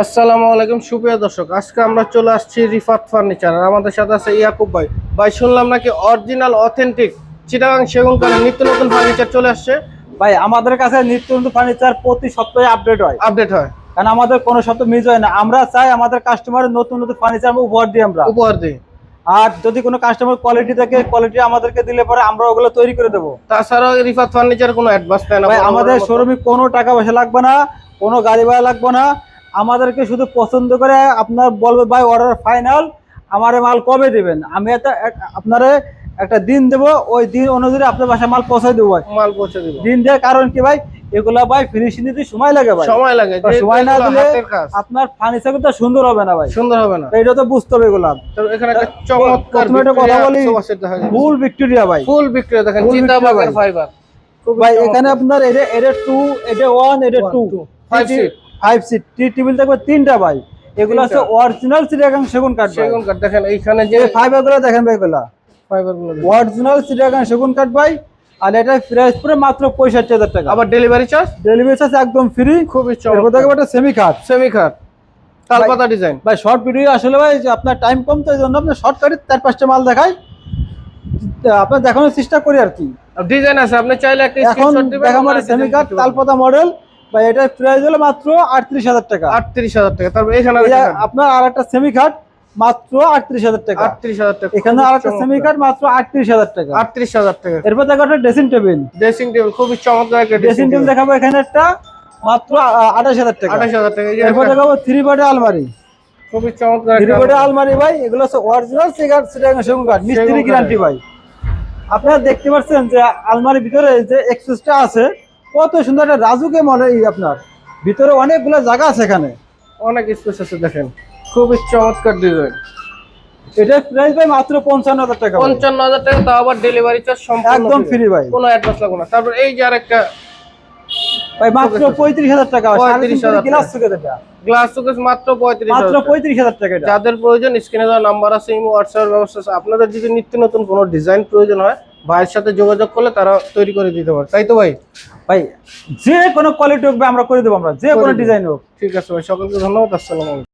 আসসালামু আলাইকুম সুপ্রিয় দর্শক আজকে আমরা চলে আসছি রিফাত ফার্নিচার আর আমাদের সাথে আছে ইয়াকুব ভাই। ভাই শুনলাম নাকি অরিজিনাল অথেন্টিক চিটাগাং সেগুন নিত্য নতুন ফার্নিচার চলে আসছে। ভাই আমাদের কাছে নিত্য নতুন ফার্নিচার প্রতি সপ্তাহে আপডেট হয়। আপডেট হয়। কারণ আমাদের কোনো সপ্তাহ মিস হয় না। আমরা চাই আমাদের কাস্টমারের নতুন নতুন ফার্নিচার উপহার দিই আমরা। উপহার দিই। আর যদি কোনো কাস্টমার কোয়ালিটি থাকে কোয়ালিটি আমাদেরকে দিলে পরে আমরা ওগুলো তৈরি করে দেবো। তাছাড়াও রিফাত ফার্নিচার কোনো অ্যাডভান্স নেয় না আমাদের। শোরুমে কোনো টাকা পয়সা লাগবে না কোনো গাড়ি ভাড়া লাগবে না। আমাদেরকে শুধু পছন্দ করে আপনার বলবে ভাই অর্ডার ফাইনাল আমার মাল কবে দিবেন? আমি এক- আপনারে একটা দিন দেবো ওই দিন অনুযায়ী আপনার বাসায় মাল পৌঁছায় দেবো ভাই। মাল পৌঁছে দিব। দিন দেওয়ার কারণ কি ভাই? এগুলা ভাই ফিনিশিং দিতে সময় লাগে ভাই। সময় লাগে সময় না দিলে আপনার ফার্নিচার তো সুন্দর হবে না ভাই। সুন্দর হবে না। এটা তো বুঝতে হবে এগুলা। এখানে একটা চমৎকার কথা বলি সেট ফুল ভিক্টোরিয়া ভাই। ফুল বিক্রি দেখেন victory ফাইবার ভাই। এখানে আপনার এটা এটা টু এটা ওয়ান এটা One, two two, five seat। Five seat টি টেবিল থাকবে তিনটা ভাই এগুলো আছে। অরিজিনাল সিটাগাং সেগুন কাঠ ভাই সেগুন কাঠ দেখেন এইখানে যে যে ফাইবারগুলো দেখেন ভাই এগুলা। অরিজিনাল সিটাগাং সেগুন কাঠ ভাই আর এটা প্রাইস পুরো মাত্র পঁয়ষট্টি হাজার টাকা। আবার ডেলিভারি চার্জ ডেলিভারি চার্জ একদম ফ্রি খুবই চমৎকার। দেখবে একটা সেমি কাঠ সেমি খাট তালপাতা ডিজাইন ভাই শর্ট ভিডিও আসলে ভাই যে আপনার টাইম কম তো এই জন্য আপনার শর্টকাটে চার পাঁচটা মাল দেখাই। আপনার দেখানোর চেষ্টা করি আর কি। ডিজাইন আছে আপনি চাইলে একটা স্ক্রিনশট দিবেন দেখা মানে সেমি কাঠ তালপাতা মডেল বা এটার প্রাইস হলো মাত্র আটত্রিশ হাজার টাকা। 38000 টাকা। তারপর এখানে আপনার আর একটা সেমি কাঠ মাত্র আটত্রিশ হাজার টাকা। 38000 টাকা। এখানে আর একটা সেমি কাঠ মাত্র আটত্রিশ হাজার টাকা। 38000 টাকা। এরপর দেখো একটা ড্রেসিং টেবিল ড্রেসিং টেবিল খুবই চমৎকার একটা ড্রেসিং টেবিল দেখাবো এখানে একটা মাত্র আঠাশ হাজার টাকা। 28000 টাকা। এরপর দেখাবো থ্রি বার্ডের আলমারি খুবই চমৎকার থ্রি বার্ডের আলমারি ভাই এগুলো হচ্ছে অরিজিনাল সিগার সিগার সেগুন কাঠ মিস্ত্রি গ্যারান্টি ভাই। আপনারা দেখতে পাচ্ছেন যে আলমারির ভিতরে যে এক্সেসটা আছে কত সুন্দর একটা রাজুকে মনে আপনার। ভিতরে অনেকগুলো জায়গা আছে এখানে। অনেক স্পেস আছে দেখেন। খুবই চমৎকার ডিজাইন এটার প্রাইস ভাই মাত্র পঞ্চান্ন হাজার টাকা ভাই। 55000 টাকা তাও আবার ডেলিভারি চার্জ সম্পূর্ণ একদম ফ্রি ভাই। কোনো অ্যাডভান্স লাগবে না। তারপর এই যে আরেকটা ভাই মাত্র পঁয়ত্রিশ হাজার টাকা। 35,000 গ্লাস সুকে এটা। গ্লাস মাত্র 35000 মাত্র টাকা। পঁয়ত্রিশ হাজার টাকা এটা। যাদের প্রয়োজন স্ক্রিনে দেওয়া নাম্বার আছে ইমো হোয়াটসঅ্যাপ ব্যবস্থা আছে। আপনাদের যদি নিত্য নতুন কোনো ডিজাইন প্রয়োজন হয় ভাইয়ের সাথে যোগাযোগ করলে তারা তৈরি করে দিতে পারে। তাই তো ভাই? ভাই যে কোনো কোয়ালিটি হোক আমরা করে দেবো আমরা। যে কোনো ডিজাইন হোক। ঠিক আছে ভাই সকলকে ধন্যবাদ আসসালাম আলাইকুম।